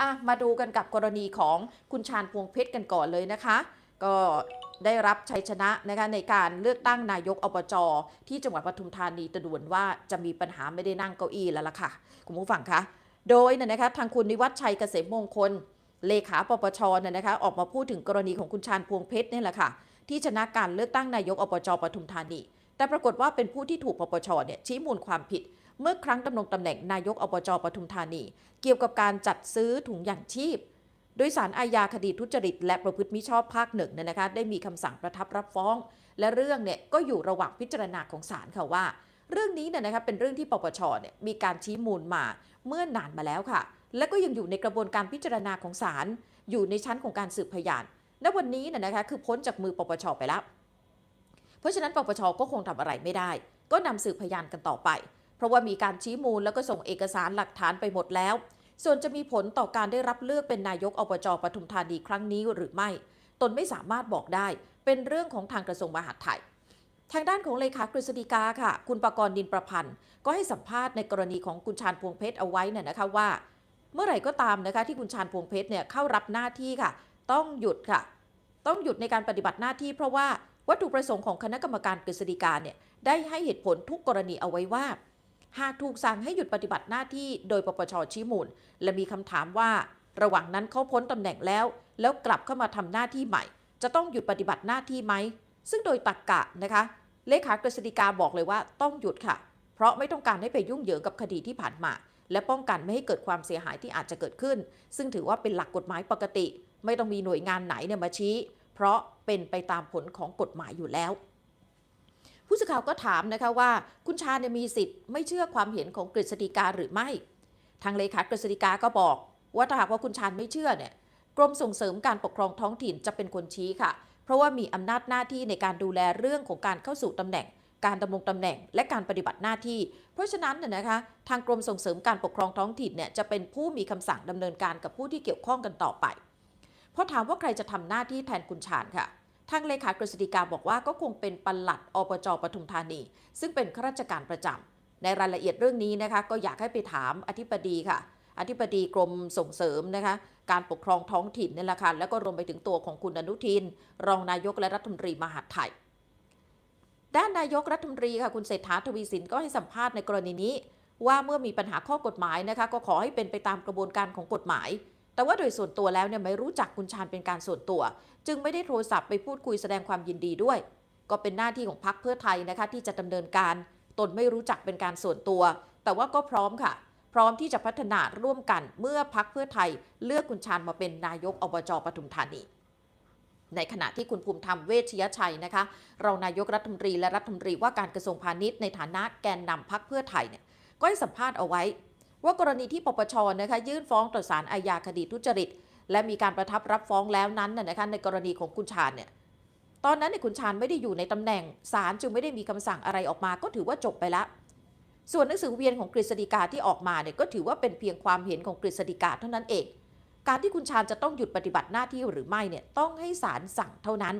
อะมาดูกันกับกรณีของคุณชาญพวงเพชรกันก่อนเลยนะคะ ก็ได้รับชัยชนะนะคะในการเลือกตั้งนายกอบจที่จังหวัดปทุมธานีแตะดวนว่าจะมีปัญหาไม่ได้นั่งเก้าอี้แล้วล่ะค่ะ คุณผู้ฟังคะโดยเนี่ยนะคะทางคุณนิวัฒชัยเกษมมงคล เลขาปปชเนี่ยนะคะออกมาพูดถึงกรณีของคุณชาญพวงเพชรนี่แหละค่ะ ที่ชนะการเลือกตั้งนายกอบจปทุมธานี แต่ปรากฏว่าเป็นผู้ที่ถูกปปชเนี่ยชี้มูลความผิด เมื่อครั้งดำรงตำแหน่งนายกอบจปทุมธานี เกี่ยวกับการจัดซื้อถุงยางชีพ โดยสารอาญาคดีทุจริต และประพฤติมิชอบภาคหนึ่งเนี่ยนะคะได้มีคำสั่งประทับรับฟ้อง และเรื่องเนี่ยก็อยู่ระหว่างพิจารณาของศาลค่ะว่า เรื่องนี้เนี่ยนะคะเป็นเรื่องที่ปปชเนี่ยมีการชี้มูลมาเมื่อนานมาแล้วค่ะ และก็ยังอยู่ในกระบวนการพิจารณาของศาลอยู่ในชั้นของการสืบพยานและวันนี้เนี่ยนะคะคือพ้นจากมือปปชไปแล้ว เพราะฉะนั้นปปชก็คงทำอะไรไม่ได้ ก็นำสืบพยานกันต่อไป เพราะว่ามีการชี้มูลแล้วก็ส่งเอกสารหลักฐานไปหมดแล้ว ส่วนจะมีผลต่อการได้รับเลือกเป็นนายกอบจปทุมธานีครั้งนี้หรือไม่ ตนไม่สามารถบอกได้ เป็นเรื่องของทางกระทรวงมหาดไทยทางด้านของเลขากฤษฎีกาค่ะ คุณประกรณ์ดินประพันธ์ ก็ให้สัมภาษณ์ในกรณีของคุณชาญพวงเพชรเอาไว้น่ยนะคะว่า เมื่อไหร่ก็ตามนะคะที่คุณชาญพวงเพชรเนี่ยเข้ารับหน้าที่ค่ะ ต้องหยุดค่ะ ต้องหยุดในการปฏิบัติหน้าที่ เพราะว่าวัตถุประสงค์ของคณะกรรมการกฤษฎีกาเนี่ยได้ให้เหตุผลทุกกรณีเอาไว้ว่า หากถูกสั่งให้หยุดปฏิบัติหน้าที่โดยปปชชี้มูล และมีคำถามว่า ระหว่างนั้นเขาพ้นตำแหน่งแล้ว แล้วกลับเข้ามาทำหน้าที่ใหม่ จะต้องหยุดปฏิบัติหน้าที่ไหม ซึ่งโดยตรกกะนะคะ เลขากฤษฎีกาบอกเลยว่าต้องหยุดค่ะ เพราะไม่ต้องการให้ไปยุ่งเหยิงกับคดีที่ผ่านมา และป้องกันไม่ให้เกิดความเสียหายที่อาจจะเกิดขึ้น ซึ่งถือว่าเป็นหลักกฎหมายปกติ ไม่ต้องมีหน่วยงานไหนเนี่ยมาชี้ เพราะเป็นไปตามผลของกฎหมายอยู่แล้ว ผู้สื่อข่าวก็ถามนะคะว่า คุณชาเนี่ยมีสิทธิ์ไม่เชื่อความเห็นของกฤษฎีกาหรือไม่ ทางเลขากฤษฎีกาก็บอก ว่าถ้าหากว่าคุณชาญไม่เชื่อเนี่ยกรมส่งเสริมการปกครองท้องถิ่นจะเป็นคนชี้ค่ะ เพราะว่ามีอำนาจหน้าที่ในการดูแลเรื่องของการเข้าสู่ตำแหน่ง การดำรงตำแหน่ง และการปฏิบัติหน้าที่ เพราะฉะนั้นน่ยนะคะ ทางกรมส่งเสริมการปกครองท้องถิ่นเนี่ยจะเป็นผู้มีคำสั่งดำเนินการกับผู้ที่เกี่ยวข้องกันต่อไปพราะถามว่าใครจะทำหน้าที่แทนคุณชาญค่ะ ทางเลขากฤษฎีกาบอกว่าก็คงเป็นปลัดอบจปทุมธานี ซึ่งเป็นข้าราชการประจำในรายละเอียดเรื่องนี้นะคะ ก็อยากให้ไปถามอธิบดีค่ะ อธิบดีกรมส่งเสริมนะคะ การปกครองท้องถิ่นนี่แหละค่ะแล้วก็รวมไปถึงตัวของคุณอนุทิน รองนายกและรัฐมนตรีมหาดไทยด้านนายกรัฐมนตรีค่ะคุณเศรษฐาทวีสินก็ให้สัมภาษณ์ในกรณีนี้ ว่าเมื่อมีปัญหาข้อกฎหมายนะคะ ก็ขอให้เป็นไปตามกระบวนการของกฎหมาย แต่ว่าโดยส่วนตัวแล้วเนี่ยไม่รู้จักคุณชาญเป็นการส่วนตัว จึงไม่ได้โทรศัพท์ไปพูดคุยแสดงความยินดีด้วย ก็เป็นหน้าที่ของพรรคเพื่อไทยนะคะที่จะดำเนินการตนไม่รู้จักเป็นการส่วนตัว แต่ว่าก็พร้อมค่ะ พร้อมที่จะพัฒนาร่วมกันเมื่อพักเพื่อไทย เลือกคุณชาญมาเป็นนายกอบจปทุมธานี ในขณะที่คุณภูมิธรรมเวชยชัยนะคะรองนายกรัฐมนตรีและรัฐมนตรีว่าการกระทรวงพาณิชย์ในฐานะแกนนำพักเพื่อไทยเนี่ยก็ให้สัมภาษณ์เอาไว้ ว่ากรณีที่ปปชนะคะยื่นฟ้องต่อศาลอาญาคดีทุจริต และมีการประทับรับฟ้องแล้วนั้นนะคะในกรณีของคุณชาญเนี่ยตอนนั้นเนี่ยคุณชาญไม่ได้อยู่ในตำแหน่งศาลจึงไม่ได้มีคำสั่งอะไรออกมา ก็ถือว่าจบไปแล้วส่วนหนังสือเวียนของกฤษฎีกาที่ออกมาเนี่ยก็ถือว่าเป็นเพียงความเห็นของกฤษฎีกาเท่านั้นเอง การที่คุณชาญจะต้องหยุดปฏิบัติหน้าที่หรือไม่เนี่ยต้องให้ศาลสั่งเท่านั้น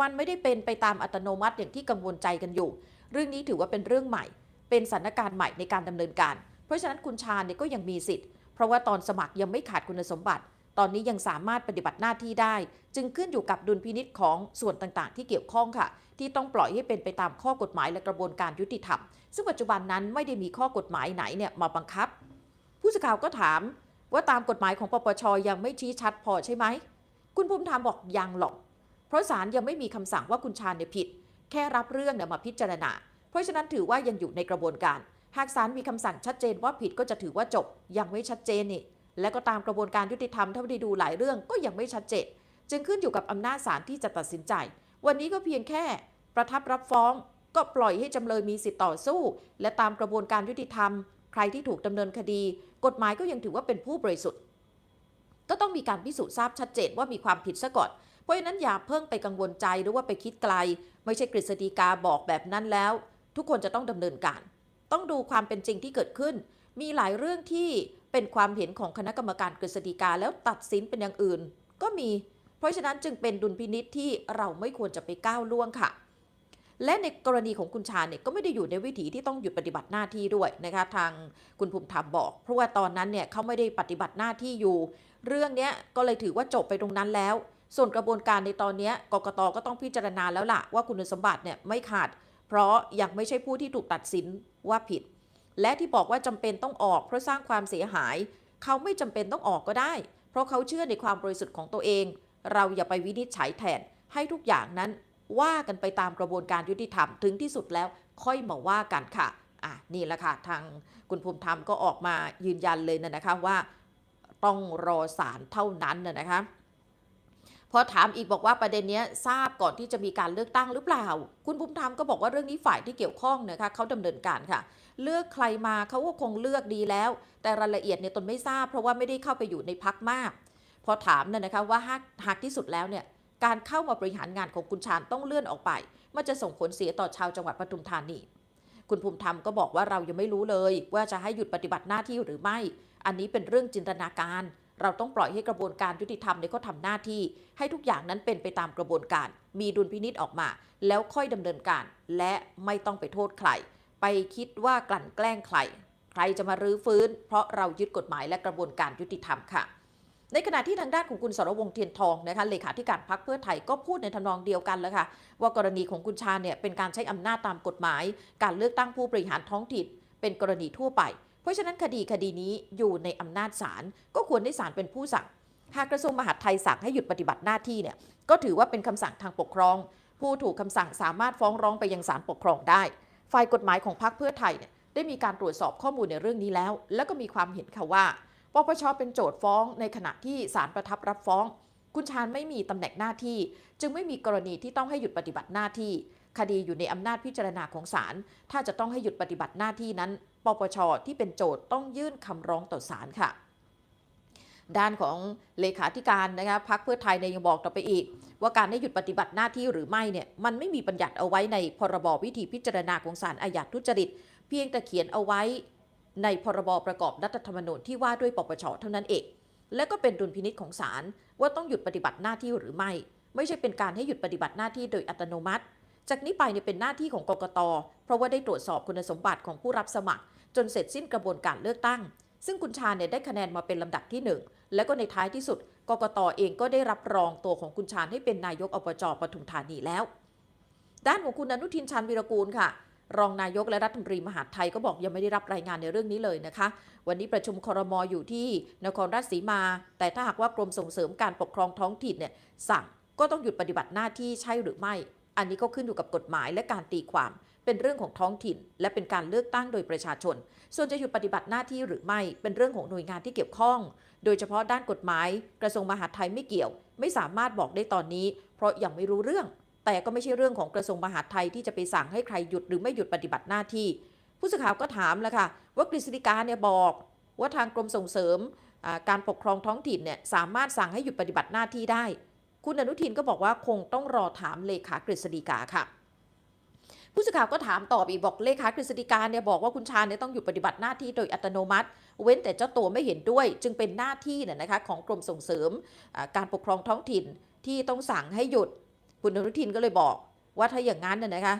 มันไม่ได้เป็นไปตามอัตโนมัติอย่างที่กังวลใจกันอยู่ เรื่องนี้ถือว่าเป็นเรื่องใหม่ เป็นสถานการณ์ใหม่ในการดำเนินการ ราะฉะนั้นคุณชาญเนี่ยก็ยังมีสิทธิ์ เพราะว่าตอนสมัครยังไม่ขาดคุณสมบัติ ตอนนี้ยังสามารถปฏิบัติหน้าที่ได้ จึงขึ้นอยู่กับดุลพินิษของส่วนต่างๆ ที่เกี่ยวข้องค่ะ ที่ต้องปล่อยให้เป็นไปตามข้อกฎหมายและกระบวนการยุติธรรม ซึ่งปัจจุบันนั้นไม่ได้มีข้อกฎหมายไหนเนี่ยมาบังคับ ผู้สื่อข่าวก็ถามว่าตามกฎหมายของปปชยังไม่ชี้ชัดพอใช่ไหม คุณภูมิธรรมบอกยังหรอก เพราะศาลยังไม่มีคำสั่งว่าคุณชาญเนี่ยผิด แค่รับเรื่องเนี่ยมาพิจารณา เพราะฉะนั้นถือว่ายังอยู่ในกระบวนการ หากศาลมีคำสั่งชัดเจนว่าผิดก็จะถือว่าจบ ยังไม่ชัดเจนนี่ และก็ตามกระบวนการยุติธรรมเท่าที่ดูหลายเรื่องก็ยังไม่ชัดเจน จึงขึ้นอยู่กับอำนาจศาลที่จะตัดสินใจ วันนี้ก็เพียงแค่ ประทับรับฟ้อง ก็ปล่อยให้จำเลยมีสิทธิ์ต่อสู้ และตามกระบวนการยุติธรรม ใครที่ถูกดำเนินคดี กฎหมายก็ยังถือว่าเป็นผู้บริสุทธิ์ ก็ต้องมีการพิสูจน์ทราบชัดเจนว่ามีความผิดซะก่อน เพราะฉะนั้นอย่าเพิ่งไปกังวลใจหรือว่าไปคิดไกล ไม่ใช่กฤษฎีกาบอกแบบนั้นแล้ว ทุกคนจะต้องดำเนินการ ต้องดูความเป็นจริงที่เกิดขึ้น มีหลายเรื่องที่เป็นความเห็นของคณะกรรมการกฤษฎีกาแล้วตัดสินเป็นอย่างอื่น ก็มี เพราะฉะนั้นจึงเป็นดุลพินิษที่เราไม่ควรจะไปก้าวล่วงค่ะ และในกรณีของคุณชาเนี่ยก็ไม่ได้อยู่ในวิถีที่ต้องหยุดปฏิบัติหน้าที่ด้วยนะคะทางคุณภูมิธรรมบอก เพราะว่าตอนนั้นเนี่ยเขาไม่ได้ปฏิบัติหน้าที่อยู่ เรื่องนี้ก็เลยถือว่าจบไปตรงนั้นแล้ว ส่วนกระบวนการในตอนนี้กกตก็ต้องพิจารณาแล้วล่ะว่าคุณสมบัติเนี่ยไม่ขาด เพราะยังไม่ใช่ผู้ที่ถูกตัดสินว่าผิด และที่บอกว่าจำเป็นต้องออกเพราะสร้างความเสียหาย เขาไม่จำเป็นต้องออกก็ได้ เพราะเขาเชื่อในความบริสุทธิ์ของตัวเอง เราอย่าไปวินิจฉัยแทนให้ทุกอย่างนั้น ว่ากันไปตามกระบวนการยุติธรรมถึงที่สุดแล้วค่อยมาว่ากันค่ะอะนี่แหละค่ะทางคุณภูมิธรรมก็ออกมายืนยันเลยนะนะคะว่า ต้องรอศาลเท่านั้นนะคะ พอถามอีกบอกว่าประเด็นนี้ทราบก่อนที่จะมีการเลือกตั้งหรือเปล่า คุณภูมิธรรมก็บอกว่าเรื่องนี้ฝ่ายที่เกี่ยวข้องนะคะเขาดำเนินการค่ะ เลือกใครมาเขาก็คงเลือกดีแล้ว แต่รายละเอียดเนี่ยตนไม่ทราบ เพราะว่าไม่ได้เข้าไปอยู่ในพักมาก พอถามน่ะนะคะว่าหากหากที่สุดแล้วเนี่ยการเข้ามาบริหารงานของคุณชาญต้องเลื่อนออกไป มันจะส่งผลเสียต่อชาวจังหวัดปทุมธานีคุณภูมิธรรมก็บอกว่าเรายังไม่รู้เลย ว่าจะให้หยุดปฏิบัติหน้าที่หรือไม่ อันนี้เป็นเรื่องจินตนาการ เราต้องปล่อยให้กระบวนการยุติธรรมเนี่ยเขาทำหน้าที่ ให้ทุกอย่างนั้นเป็นไปตามกระบวนการ มีดุลพินิษออกมา แล้วค่อยดำเนินการ และไม่ต้องไปโทษใคร ไปคิดว่ากลั่นแกล้งใคร ใครจะมารื้อฟื้น เพราะเรายึดกฎหมายและกระบวนการยุติธรรมค่ะ ในขณะที่ทางด้านของคุณสรวงเทียนทองนะคะเลขาธิการพักเพื่อไทยก็พูดในทำนองเดียวกันแล้วค่ะ ว่ากรณีของคุณชาเนี่ยเป็นการใช้อำนาจตามกฎหมาย การเลือกตั้งผู้บริหารท้องถิ่นเป็นกรณีทั่วไป เพราะฉะนั้นคดีคดีนี้อยู่ในอำนาจศาลก็ควรให้ศาลเป็นผู้สั่ง หากกระทรวงมหาดไทยสั่งให้หยุดปฏิบัติหน้าที่เนี่ยก็ถือว่าเป็นคำสั่งทางปกครอง ผู้ถูกคำสั่งสามารถฟ้องร้องไปยังศาลปกครองได้ ฝ่ายกฎหมายของพรรคเพื่อไทยเนี่ยได้มีการตรวจสอบข้อมูลในเรื่องนี้แล้ว แล้วก็มีความเห็นค่ะว่าปปชเป็นโจทย์ฟ้องในขณะที่ศาลประทับรับฟ้อง คุณชาญไม่มีตำแหน่งหน้าที่ จึงไม่มีกรณีที่ต้องให้หยุดปฏิบัติหน้าที่ คดีอยู่ในอำนาจพิจารณาของศาลถ้าจะต้องให้หยุดปฏิบัติหน้าที่นั้น ปปชที่เป็นโจทย์ต้องยื่นคำร้องต่อศาลค่ะ ด้านของเลขาธิการนะคะพักเพื่อไทยเนี่ยยังบอกต่อไปอีก ว่าการให้หยุดปฏิบัติหน้าที่หรือไม่เนี่ยมันไม่มีบัญญัติเอาไว้ในพรบวิธีพิจารณาของศาลอาญาทุจริต เพียงแต่เขียนเอาไว้ในพรบประกอบรัฐธรรมนูญที่ว่าด้วยปปชเท่านั้นเอง และก็เป็นดุลพินิษของศาลว่าต้องหยุดปฏิบัติหน้าที่หรือไม่ ไม่ใช่เป็นการให้หยุดปฏิบัติหน้าที่โดยอัตโนมัติ จากนี้ไปเนี่ยเป็นหน้าที่ของกกต เพราะว่าได้ตรวจสอบคุณสมบัติของผู้รับสมัคร จนเสร็จสิ้นกระบวนการเลือกตั้ง ซึ่งคุณชาเนี่ยได้คะแนนมาเป็นลำดับที่หนึ่งและก็ในท้ายที่สุดกกตเองก็ได้รับรองตัวของคุณชาญให้เป็นนายกอบจปทุมธานีแล้ว ด้านของคุณอนุทินชาญวีรกูลค่ะ รองนายกและรัฐมนตรีมหาดไทยก็บอกยังไม่ได้รับรายงานในเรื่องนี้เลยนะคะ วันนี้ประชุมครมออยู่ที่นครราชสีมา แต่ถ้าหากว่ากรมส่งเสริมการปกครองท้องถิ่นเนี่ยสั่งก็ต้องหยุดปฏิบัติหน้าที่ใช่หรือไม่ อันนี้ก็ขึ้นอยู่กับกฎหมายและการตีความ เป็นเรื่องของท้องถิ่น และเป็นการเลือกตั้งโดยประชาชน ส่วนจะหยุดปฏิบัติหน้าที่หรือไม่เป็นเรื่องของหน่วยงานที่เกี่ยวข้อง โดยเฉพาะด้านกฎหมาย กระทรวงมหาดไทยไม่เกี่ยว ไม่สามารถบอกได้ตอนนี้ เพราะยังไม่รู้เรื่อง แต่ก็ไม่ใช่เรื่องของกระทรวงมหาดไทยที่จะไปสั่งให้ใครหยุดหรือไม่หยุดปฏิบัติหน้าที่ ผู้สื่อข่าวก็ถามแล้วค่ะ ว่ากฤษฎีกาเนี่ยบอก ว่าทางกรมส่งเสริมการปกครองท้องถิ่นเนี่ยสามารถสั่งให้หยุดปฏิบัติหน้าที่ได้ คุณอนุทินก็บอกว่าคงต้องรอถามเลขากฤษฎีกาค่ะ ผู้สื่อข่าวก็ถามตอบอีกบอกเลขากฤษฎีกาเนี่ยบอกว่าคุณชาญเนี่ยต้องหยุดปฏิบัติหน้าที่โดยอัตโนมัติ เว้นแต่เจ้าตัวไม่เห็นด้วย จึงเป็นหน้าที่เนี่ยนะคะของกรมส่งเสริมการปกครองท้องถิ่นที่ต้องสั่งให้หยุดคุณอนุทินก็เลยบอกว่าถ้าอย่างนั้นน่ยนะคะ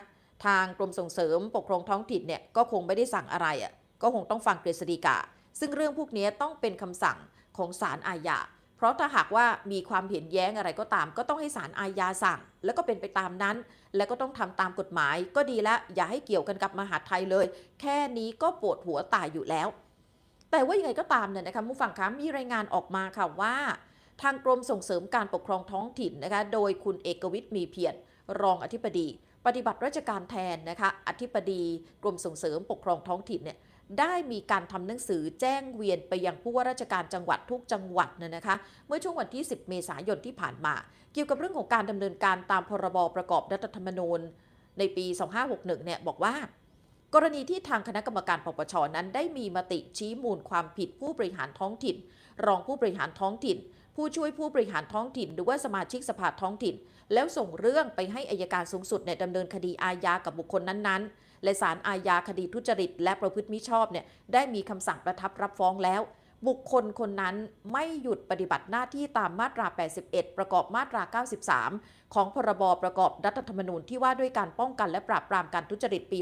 ทางกรมส่งเสริมปกครองท้องถิ่นเนี่ยก็คงไม่ได้สั่งอะไรอะก็คงต้องฟังกฤษฎีกาซึ่งเรื่องพวกนี้ต้องเป็นคำสั่งของศาลอาญา เพราะถ้าหากว่ามีความเห็นแย้งอะไรก็ตาม ก็ต้องให้ศาลอาญาสั่ง แล้วก็เป็นไปตามนั้น แล้วก็ต้องทำตามกฎหมาย ก็ดีแล้วอย่าให้เกี่ยวกันกับมหาดไทยเลย แค่นี้ก็ปวดหัวตายอยู่แล้ว แต่ว่ายังไงก็ตามเนี่ยนะคะผู้ฟังคะมีรายงานออกมาค่ะว่า ทางกรมส่งเสริมการปกครองท้องถิ่นนะคะโดยคุณเอกวิทย์มีเพียรรองอธิบดี ปฏิบัติราชการแทนนะคะอธิบดีกรมส่งเสริมปกครองท้องถิ่นเนี่ย ได้มีการทำหนังสือแจ้งเวียนไปยังผู้ว่าราชการจังหวัดทุกจังหวัดเนี่ยนะคะ เมื่อช่วงวันที่ 10 เมษายนที่ผ่านมา เกี่ยวกับเรื่องของการดำเนินการตามพรบประกอบรัฐธรรมนูญ ในปี 2561 เนี่ยบอกว่า กรณีที่ทางคณะกรรมการปปชนั้นได้มีมติชี้มูลความผิดผู้บริหารท้องถิ่น รองผู้บริหารท้องถิ่น ผู้ช่วยผู้บริหารท้องถิ่น หรือว่าสมาชิกสภาท้องถิ่น แล้วส่งเรื่องไปให้อายการสูงสุดเนี่ยดำเนินคดีอาญากับบุคคลนั้นๆ และศาลอาญาคดีทุจริต และประพฤติมิชอบเนี่ยได้มีคำสั่งประทับรับฟ้องแล้ว บุคคลคนนั้นไม่หยุดปฏิบัติหน้าที่ตามมาตรา 81 ประกอบมาตรา 93 ของพรบประกอบรัฐธรรมนูญที่ว่าด้วยการป้องกันและปราบปรามการทุจริตปี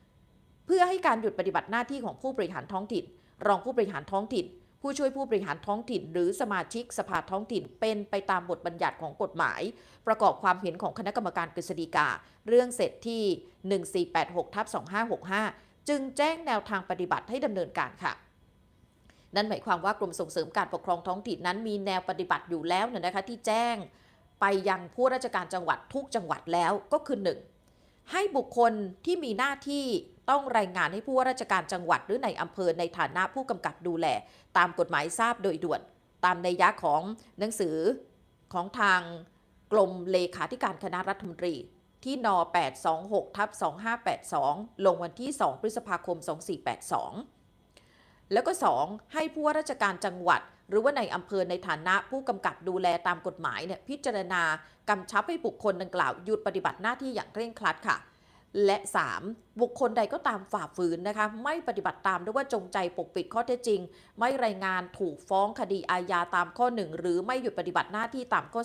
61 เพื่อให้การหยุดปฏิบัติหน้าที่ของผู้บริหารท้องถิ่น รองผู้บริหารท้องถิ่น ผู้ช่วยผู้บริหารท้องถิ่น หรือสมาชิกสภาท้องถิ่นเป็นไปตามบทบัญญัติของกฎหมาย ประกอบความเห็นของคณะกรรมการกฤษฎีกา เรื่องเสร็จที่ 1486ทับ2565 จึงแจ้งแนวทางปฏิบัติให้ดำเนินการค่ะนั่นหมายความว่ากรมส่งเสริมการปกครองท้องถิ่นนั้นมีแนวปฏิบัติอยู่แล้วเนี่ยนะคะที่แจ้งไปยังผู้ราชการจังหวัดทุกจังหวัดแล้วก็คือ 1. ให้บุคคลที่มีหน้าที่ ต้องรายงานให้ผู้ว่าราชการจังหวัดหรือในอำเภอในฐานะผู้กำกับดูแล ตามกฎหมายทราบโดยด่วน ตามในยยะของหนังสือของทางกรมเลขาธิการคณะรัฐมนตรีที่น826ทับ2582 ลงวันที่ 2 พฤษภาคม 2482 แล้วก็ 2. ให้ผู้ว่าราชการจังหวัด หรือว่าในอำเภอในฐานะผู้กำกับดูแลตามกฎหมายเนี่ยพิจารณากำชับให้บุคคลดังกล่าวหยุดปฏิบัติหน้าที่อย่างเคร่งครัดค่ะ และ 3. บุคคลใดก็ตามฝ่าฝืนนะคะ ไม่ปฏิบัติตามหรือว่าจงใจปกปิดข้อเท็จจริง ไม่รายงานถูกฟ้องคดีอาญาตามข้อ 1 หรือไม่หยุดปฏิบัติหน้าที่ตามข้อ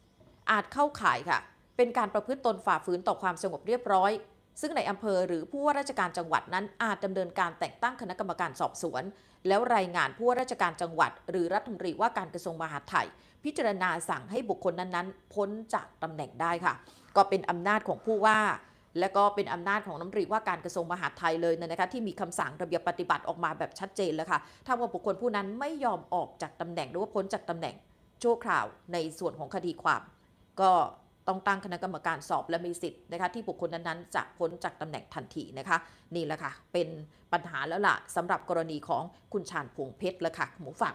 2 อาจเข้าข่ายค่ะ เป็นการประพฤติตนฝ่าฝืนต่อความสงบเรียบร้อย ซึ่งในอำเภอหรือผู้ว่าราชการจังหวัดนั้นอาจดำเนินการแต่งตั้งคณะกรรมการสอบสวน แล้วรายงานผู้ว่าราชการจังหวัด หรือรัฐมนตรีว่าการกระทรวงมหาดไทยพิจารณาสั่งให้บุคคลนั้นๆ พ้นจากตำแหน่งได้ค่ะ ก็เป็นอำนาจของผู้ว่า และก็เป็นอำนาจของน้ำรีว่าการกระทรวงมหาดไทยเลยนะคะที่มีคำสั่งระเบียบปฏิบัติออกมาแบบชัดเจนแล้วค่ะถ้าว่าบุคคลผู้นั้นไม่ยอมออกจากตำแหน่งหรือว่าพ้นจากตำแหน่งชั่วคราวในส่วนของคดีความ ก็ต้องตั้งคณะกรรมการสอบและมีสิทธิ์นะคะที่บุคคลนั้นๆจะพ้นจากตำแหน่งทันทีนะคะ นี่แหละค่ะ เป็นปัญหาแล้วล่ะสำหรับกรณีของคุณชาญพวงเพชรล้วค่ะคุณผู้ฟัง